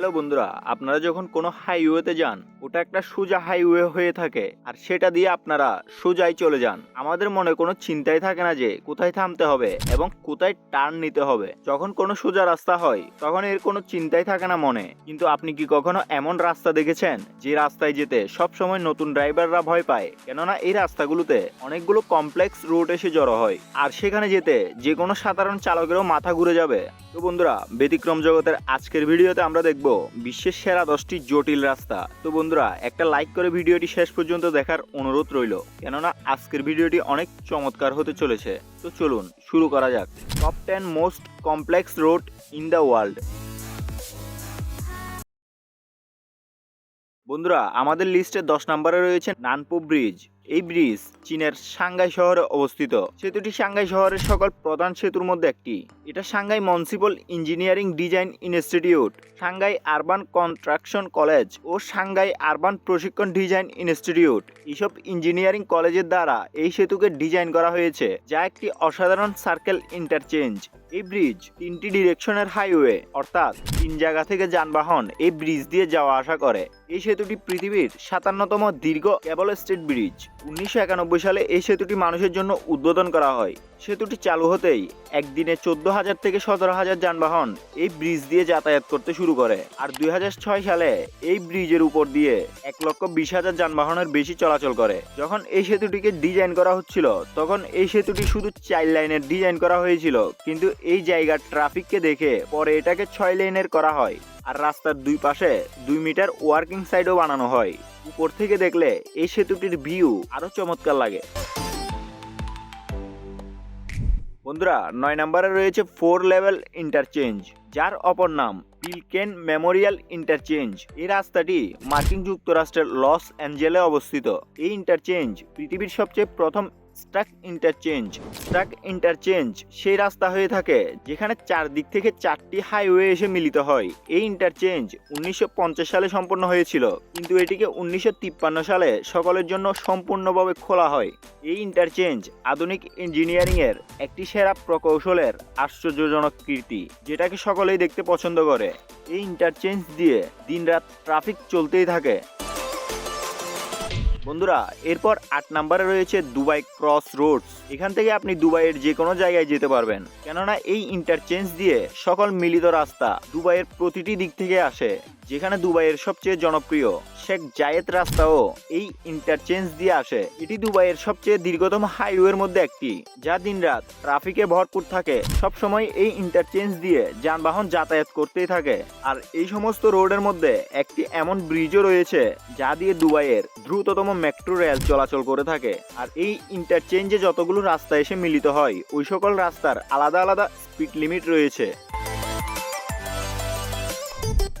Hello বন্ধুরা, আপনারা যখন কোনো হাইওয়েতে যান, ওটা একটা সোজা হাইওয়ে হয়ে থাকে, আর সেটা দিয়ে আপনারা সোজাই চলে যান। আমাদের মনে কোনো চিন্তাই থাকে না যে কোথায় থামতে হবে এবং কোথায় টার্ন নিতে হবে। যখন কোনো সোজা রাস্তা হয়, তখন এর কোনো চিন্তাই থাকে না মনে। কিন্তু আপনি কি কখনো এমন রাস্তা দেখেছেন, যে রাস্তায় যেতে সব সময় নতুন ড্রাইভাররা ভয় পায়? কেননা এই রাস্তাগুলোতে অনেকগুলো কমপ্লেক্স রোড এসে জড়ো হয়। আর সেখানে যেতে যে কোনো সাধারণ চালকেরও মাথা ঘুরে যাবে। তো বন্ধুরা, ব্যতিক্রম জগতের আজকের ভিডিওতে আমরা দেখব বিশ্বের সেরা দশটি জটিল রাস্তা। তো বন্ধুরা, একটা লাইক করে ভিডিওটি শেষ পর্যন্ত দেখার অনুরোধ রইল, কেননা আজকের ভিডিওটি অনেক চমৎকার হতে চলেছে। তো চলুন, শুরু করা যাক। Top ten most complex road in the world বন্ধুরা, আমাদের লিস্টে দশ নম্বরে রয়েছে নানপো ব্রিজ এই ব্রিজ চীনের সাংঘাই শহরে অবস্থিত। সেতুটি সাংঘাই শহরের সকল প্রধান সেতুর মধ্যে একটি। এটা Shanghai municipal engineering design institute Shanghai urban construction college ও সাংঘাই আরবান প্রশিক্ষণ ডিজাইন ইনস্টিটিউট এইসব ইঞ্জিনিয়ারিং কলেজের দ্বারা এই সেতুকে ডিজাইন করা হয়েছে, যা একটি অসাধারণ সার্কেল ইন্টারচেঞ্জ এই ব্রিজ তিনটি ডিরেকশনের হাইওয়ে অর্থাৎ তিন জায়গা থেকে যানবাহন এই ব্রিজ দিয়ে যাওয়া আসা করে। এই সেতুটি পৃথিবীর সাতান্নতম দীর্ঘ কেবল স্টেট ব্রিজ উনিশশো একানব্বই সালে এই সেতুটি মানুষের জন্য উদ্বোধন করা হয়। সেতুটি চালু হতেই একদিনে চোদ্দ হাজার থেকে সতেরো হাজার যানবাহন এই ব্রিজ দিয়ে যাতায়াত করতে শুরু করে। আর দুই সালে এই ব্রিজের উপর দিয়ে এক লক্ষ বিশ হাজার যানবাহনের বেশি চলাচল করে। যখন এই সেতুটিকে ডিজাইন করা হচ্ছিল, তখন এই সেতুটি শুধু চার লাইনের ডিজাইন করা হয়েছিল, কিন্তু এই জায়গার ট্রাফিককে দেখে পরে এটাকে ছয় লাইনের করা হয়। আর রাস্তার দুই পাশে দুই মিটার ওয়ার্কিং সাইডও বানানো হয়। উপর থেকে দেখলে এই সেতুটির ভিউ আরও চমৎকার লাগে। বন্ধুরা, নয় নম্বরে রয়েছে ফোর লেভেল ইন্টারচেঞ্জ, যার অপর নাম পিলকেন মেমোরিয়াল ইন্টারচেঞ্জ। এই রাস্তাটি মার্কিন যুক্তরাষ্ট্রের লস অ্যাঞ্জেলে অবস্থিত। এই ইন্টারচেঞ্জ পৃথিবীর সবচেয়ে প্রথম স্ট্রাক ইন্টারচেঞ্জ স্ট্রাক ইন্টারচেঞ্জ সেই রাস্তা হয়ে থাকে যেখানে চারদিক থেকে চারটি হাইওয়ে এসে মিলিত হয়। এই ইন্টারচেঞ্জ উনিশশো পঞ্চাশ সালে সম্পন্ন হয়েছিল, কিন্তু এটিকে উনিশশো তিপ্পান্ন সালে সকলের জন্য সম্পূর্ণভাবে খোলা হয়। এই ইন্টারচেঞ্জ আধুনিক ইঞ্জিনিয়ারিং এর একটি সেরা প্রকৌশলের আশ্চর্যজনক কীর্তি, যেটাকে সকলেই দেখতে পছন্দ করে। এই ইন্টারচেঞ্জ দিয়ে দিনরাত ট্রাফিক চলতেই থাকে। বন্ধুরা, এরপর আট নাম্বারে রয়েছে দুবাই ক্রস রোডস। এখান থেকে আপনি দুবাইয়ের যে কোনো জায়গায় যেতে পারবেন। কেননা এই ইন্টারচেঞ্জ দিয়ে সকল মিলিত রাস্তা দুবাইয়ের প্রতিটি দিক থেকে আসে। যেখানে দুবাইয়ের সবচেয়ে জনপ্রিয় শেখ জায়েদ রাস্তাও এই ইন্টারচেঞ্জ দিয়ে আসে। এটি দুবাইয়ের সবচেয়ে দীর্ঘতম হাইওয়ের মধ্যে একটি, যা দিনরাত ট্রাফিকে ভরপুর থাকে। সব সময় এই ইন্টারচেঞ্জ দিয়ে যানবাহন যাতায়াত করতেই থাকে। আর এই সমস্ত রোডের মধ্যে একটি এমন ব্রিজও রয়েছে, যা দিয়ে দুবাইয়ের দ্রুততম মেট্রো রেল চলাচল করে থাকে। আর এই ইন্টারচেঞ্জে যতগুলো রাস্তা এসে মিলিত হয়, ওই সকল রাস্তার আলাদা আলাদা স্পিড লিমিট রয়েছে।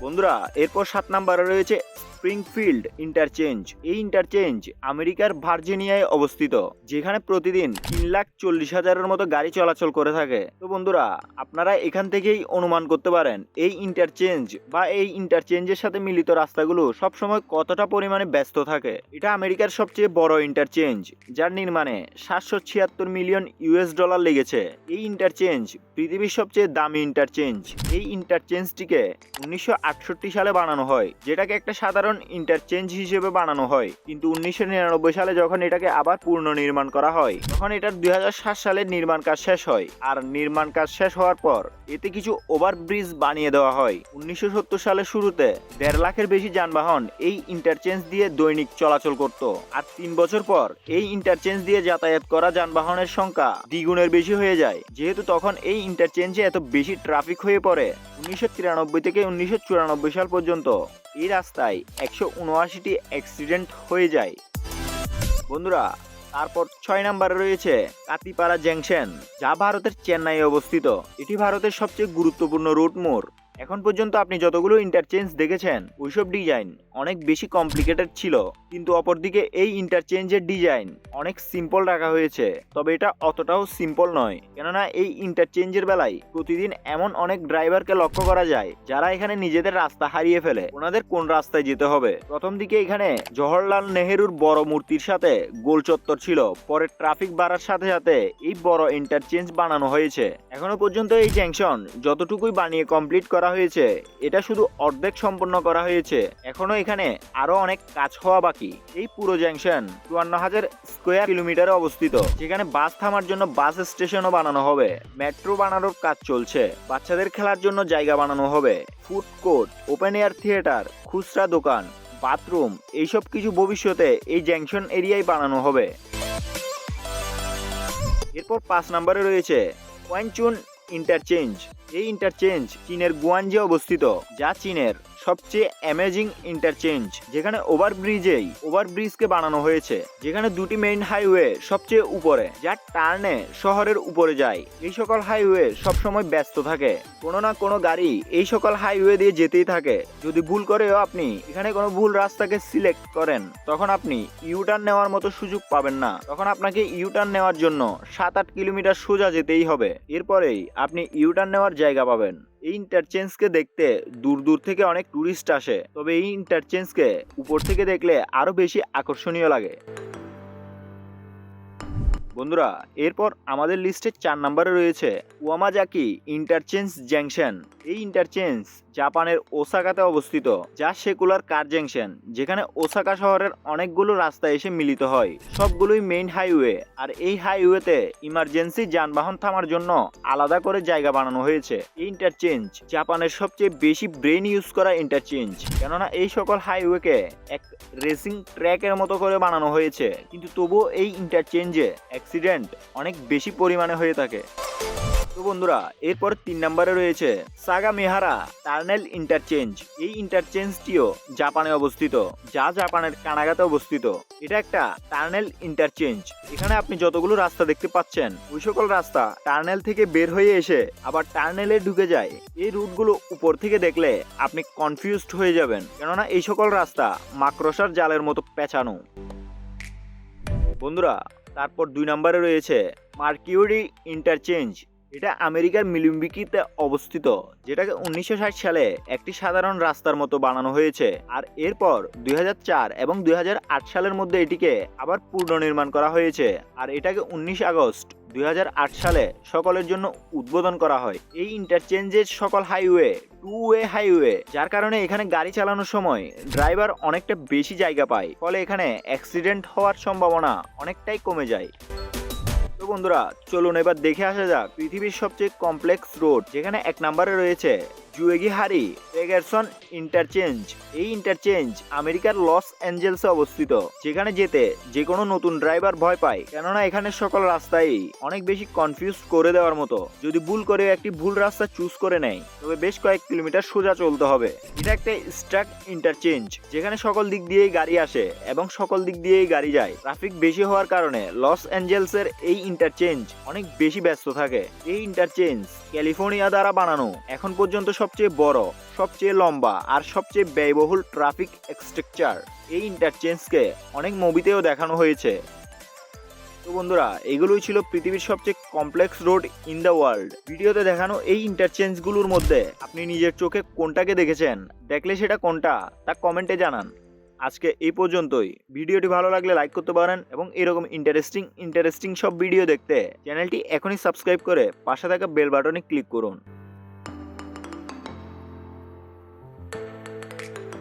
বন্ধুরা এরপর সাত নাম্বারে রয়েছে স্প্রিংফিল্ড ইন্টারচেঞ্জ। এই ইন্টারচেঞ্জ আমেরিকার ভার্জিনিয়ায় অবস্থিত, যেখানে প্রতিদিন তিন লাখ চল্লিশ হাজারের মতো গাড়ি চলাচল করে থাকে। তো বন্ধুরা, আপনারা এখান থেকেই অনুমান করতে পারেন, এই ইন্টারচেঞ্জ বা এই ইন্টারচেঞ্জের সাথে মিলিত রাস্তাগুলো সবসময় কতটা পরিমাণে ব্যস্ত থাকে। এটা আমেরিকার সবচেয়ে বড় ইন্টারচেঞ্জ, যার নির্মাণে সাতশো ছিয়াত্তর মিলিয়ন ইউএস ডলার লেগেছে। এই ইন্টারচেঞ্জ পৃথিবীর সবচেয়ে দামি ইন্টারচেঞ্জ। এই ইন্টারচেঞ্জটিকে উনিশশো আটষট্টি সালে বানানো হয়, যেটাকে একটা সাধারণ ইন্টারচেঞ্জ হিসেবে বানানো হয়। কিন্তু উনিশশো নিরানব্বই সালে যখন এটাকে আবার পুনর্নির্মাণ করা হয়, তখন এটার দুই সালের নির্মাণ কাজ শেষ হয়। আর নির্মাণ কাজ শেষ হওয়ার পর এতে কিছু ওভারব্রিজ বানিয়ে দেওয়া হয়। উনিশশো সালের শুরুতে দেড় লাখের বেশি যানবাহন এই ইন্টারচেঞ্জ দিয়ে দৈনিক চলাচল করত। আর তিন বছর পর এই ইন্টারচেঞ্জ দিয়ে যাতায়াত করা যানবাহনের সংখ্যা দ্বিগুণের বেশি হয়ে যায়। যেহেতু তখন এই ইন্টারচেঞ্জে এত বেশি ট্রাফিক হয়ে পড়ে, উনিশশো তিরানব্বই থেকে উনিশশো চুরানব্বই সাল পর্যন্ত এই রাস্তায় একশো উনআশিটি অ্যাক্সিডেন্ট হয়ে যায়। বন্ধুরা, তারপর ছয় নম্বরে রয়েছে কাতিপাড়া জংশন, যা ভারতের চেন্নাই অবস্থিত। এটি ভারতের সবচেয়ে গুরুত্বপূর্ণ রুট মোড়। এখন পর্যন্ত আপনি যতগুলো ইন্টারচেঞ্জ দেখেছেন, ওইসব ডিজাইন অনেক বেশি কমপ্লিকেটেড ছিল, কিন্তু অপরদিকে এই ইন্টারচেঞ্জের ডিজাইন অনেক সিম্পল রাখা হয়েছে। তবে এটা অতটাও সিম্পল নয়। কেননা এই ইন্টারচেঞ্জের বেলায় প্রতিদিন এমন অনেক ড্রাইভারকে লক্ষ্য করা যায়, যারা এখানে নিজেদের রাস্তা হারিয়ে ফেলে। ওনাদের কোন রাস্তায় যেতে হবে? প্রথম দিকে এখানে জওহরলাল নেহেরুর বড় মূর্তির সাথে গোল চত্বর ছিল। পরে ট্রাফিক বাড়ার সাথে সাথে এই বড় ইন্টারচেঞ্জ বানানো হয়েছে। এখনও পর্যন্ত এই জাংশন যতটুকুই বানিয়ে কমপ্লিট করা হয়েছে, এটা শুধু অর্ধেক সম্পন্ন করা হয়েছে। এখনও এখানে আরও অনেক কাজ হওয়া বাকি। এই পুরো জাংশন চুয়ান্ন হাজার স্কোয়ার কিলোমিটারে অবস্থিত, যেখানে বাস থামার জন্য বাস স্টেশনও বানানো হবে। মেট্রো বানানোর কাজ চলছে, বাচ্চাদের খেলার জন্য জায়গা বানানো হবে। Food court, open air theatre, খুচরা দোকান, বাথরুম, এইসব কিছু ভবিষ্যতে এই জ্যাংশন এরিয়ায় বানানো হবে। এরপর পাঁচ নম্বরে রয়েছে ওয়ানচুন ইন্টারচেঞ্জ। এই ইন্টারচেঞ্জ চীনের গুয়ানজে অবস্থিত, যা চীনের সবচেয়ে অ্যামেজিং ইন্টারচেঞ্জ যেখানে ওভারব্রিজেই ওভারব্রিজকে বানানো হয়েছে, যেখানে দুটি মেইন হাইওয়ে সবচেয়ে উপরে যা টার্নে শহরের উপরে যায়। এই সকল হাইওয়ে সবসময় ব্যস্ত থাকে। কোনো না কোনো গাড়ি এই সকল হাইওয়ে দিয়ে যেতেই থাকে। যদি ভুল করেও আপনি এখানে কোনো ভুল রাস্তাকে সিলেক্ট করেন, তখন আপনি ইউটার্ন নেওয়ার মতো সুযোগ পাবেন না। তখন আপনাকে ইউটার্ন নেওয়ার জন্য সাত আট কিলোমিটার সোজা যেতেই হবে। এরপরেই আপনি ইউটার্ন নেওয়ার জায়গা পাবেন। এই ইন্টারচেঞ্জকে দেখতে দূর দূর থেকে অনেক টুরিস্ট আসে। তবে এই ইন্টারচেঞ্জকে উপর থেকে দেখলে আরও বেশি আকর্ষণীয় লাগে। বন্ধুরা, এরপর আমাদের লিস্টে চার নম্বরে রয়েছে, ওয়ামাজাকি ইন্টারচেঞ্জ জ্যাংশন এই ইন্টারচেঞ্জ জাপানের ওসাকাতে অবস্থিত, যা সেকুলার কার জ্যাংশন যেখানে ওসাকা শহরের অনেকগুলো রাস্তা এসে মিলিত হয়। সবগুলোই মেইন হাইওয়ে, আর এই হাইওয়েতে ইমার্জেন্সি যানবাহন থামার জন্য আলাদা করে জায়গা বানানো হয়েছে। ইন্টারচেঞ্জ, জাপানের সবচেয়ে বেশি ব্রেন ইউজ করা ইন্টারচেঞ্জ, কেননা এই সকল হাইওয়েকে এক রেসিং ট্র্যাকের মতো করে বানানো হয়েছে। কিন্তু তবুও এই ইন্টারচেঞ্জে অ্যাক্সিডেন্ট অনেক বেশি পরিমাণে হয়ে থাকে। তো বন্ধুরা, এরপর তিন নম্বরে রয়েছে সাগা মেহারা টার্নেল ইন্টারচেঞ্জ। এই ইন্টারচেঞ্জটিও জাপানে অবস্থিত, যা জাপানের কানাগাতে অবস্থিত। এটা একটা টার্নেল ইন্টারচেঞ্জ। এখানে আপনি যতগুলো রাস্তা দেখতে পাচ্ছেন, ওই সকল রাস্তা টার্নেল থেকে বের হয়ে এসে আবার টার্নেলে ঢুকে যায়। এই রুটগুলো উপর থেকে দেখলে আপনি কনফিউজড হয়ে যাবেন, কেননা এই সকল রাস্তা মাকড়সার জালের মতো পেঁচানো। বন্ধুরা, তারপর দুই নম্বরে রয়েছে মার্কিউরি ইন্টারচেঞ্জ। এটা আমেরিকার মিলুম্বিকিতে অবস্থিত, যেটাকে উনিশশো ষাট সালে একটি সাধারণ রাস্তার মতো বানানো হয়েছে। আর এরপর দু হাজার চার এবং দু হাজার আট সালের মধ্যে এটিকে আবার পুনর্নির্মাণ করা হয়েছে। আর এটাকে উনিশ আগস্ট দু হাজার আট সালে সকলের জন্য উদ্বোধন করা হয়। এই ইন্টারচেঞ্জের সকল হাইওয়ে টু ওয়ে হাইওয়ে, যার কারণে এখানে গাড়ি চালানোর সময় ড্রাইভার অনেকটা বেশি জায়গা পায়। ফলে এখানে অ্যাক্সিডেন্ট হওয়ার সম্ভাবনা অনেকটাই কমে যায়। বন্ধুরা চলুন এবার দেখে আসা যাক পৃথিবীর সবচেয়ে কমপ্লেক্স রোড যেখানে এক নম্বরে রয়েছে জুয়েগিহারি পেগারসন ইন্টারচেঞ্জ। এই ইন্টারচেঞ্জ আমেরিকার লস অ্যাঞ্জেলসে অবস্থিত, যেখানে যেতে যে কোনো নতুন ড্রাইভার ভয় পায়। কেননা এখানে সকল রাস্তায় অনেক বেশি কনফিউজ করে দেওয়ার মতো। যদি ভুল করে একটি ভুল রাস্তা চুজ করে নেয়, তবে বেশ কয়েক কিলোমিটার সোজা চলতে হবে। এটা একটা স্ট্রাক ইন্টারচেঞ্জ যেখানে সকল দিক দিয়েই গাড়ি আসে এবং সকল দিক দিয়েই গাড়ি যায়। ট্রাফিক বেশি হওয়ার কারণে লস অ্যাঞ্জেলসের এই ইন্টারচেঞ্জ অনেক বেশি ব্যস্ত থাকে। এই ইন্টারচেঞ্জ ক্যালিফোর্নিয়া দ্বারা বানানো, এখন পর্যন্ত সবচেয়ে বড়, সবচেয়ে লম্বা আর সবচেয়ে ব্যয়বহুল ট্রাফিক স্ট্রাকচার এই ইন্টারচেঞ্জকে অনেক মুভিতেও দেখানো হয়েছে। তো বন্ধুরা, এগুলোই ছিল পৃথিবীর সবচেয়ে complex road in the world. ভিডিওতে দেখানো এই ইন্টারচেঞ্জগুলোর মধ্যে আপনি নিজের চোখে কোনটাকে দেখেছেন, দেখলে সেটা কোনটা, তা কমেন্টে জানান। আজকে এই পর্যন্তই। ভিডিওটি ভালো লাগলে লাইক করতে পারেন এবং এরকম ইন্টারেস্টিং ইন্টারেস্টিং সব ভিডিও দেখতে চ্যানেলটি এখনই সাবস্ক্রাইব করে পাশে থাকা বেল বাটনে ক্লিক করুন।